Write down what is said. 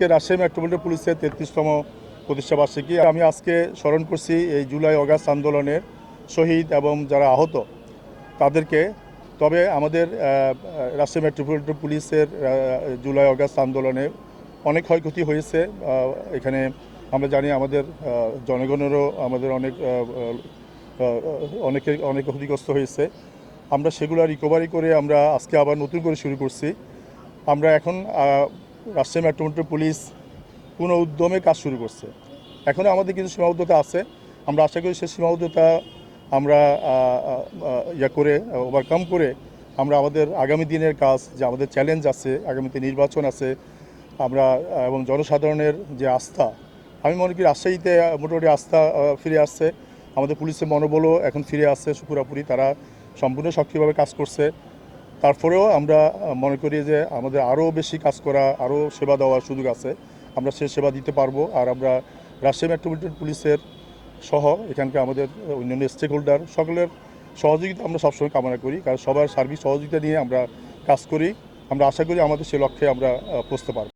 Rajshahi metropolitan পুলিশের তেত্রিশতম প্রতিষ্ঠাবার্ষিকী আমি আজকে স্মরণ করছি এই জুলাই অগাস্ট আন্দোলনের শহীদ এবং যারা আহত তাদেরকে। তবে আমাদের রাজশাহী মেট্রোপলিটন পুলিশের জুলাই অগাস্ট আন্দোলনে অনেক ক্ষয়ক্ষতি হয়েছে। এখানে আমরা জানি আমাদের জনগণেরও আমাদের অনেক আহ, অনেকে ক্ষতিগ্রস্ত হয়েছে। আমরা সেগুলো রিকভারি করে আমরা আজকে আবার নতুন করে শুরু করছি। আমরা এখন রাজশাহী মেট্রোপলিটন পুলিশ কোনো উদ্যমে কাজ শুরু করছে। এখনও আমাদের কিছু সীমাবদ্ধতা আছে। আমরা আশা করি সেই সীমাবদ্ধতা আমরা ইয়া করে ওভারকাম করে আমরা আমাদের আগামী দিনের কাজ, যে আমাদের চ্যালেঞ্জ আছে, আগামীতে নির্বাচন আছে, আমরা এবং জনসাধারণের যে আস্থা, আমি মনে করি রাজশাহীতে মোটামুটি আস্থা ফিরে আসছে। আমাদের পুলিশের মনোবলও এখন ফিরে আসছে পুরাপুরি তারা সম্পূর্ণ সক্রিয়ভাবে কাজ করছে। তারপরেও আমরা মনে করি যে আমাদের আরও বেশি কাজ করা, আরও সেবা দেওয়ার সুযোগ আছে। আমরা সে সেবা দিতে পারব। আর আমরা রাজশাহী মেট্রোপলিটন পুলিশের সহ এখানকার আমাদের অন্যান্য স্টেক হোল্ডার সকলের সহযোগিতা আমরা সবসময় কামনা করি। কারণ সবার সার্বিক সহযোগিতা নিয়ে আমরা কাজ করি। আমরা আশা করি আমাদের সে লক্ষ্যে আমরা পৌঁছতে পারব।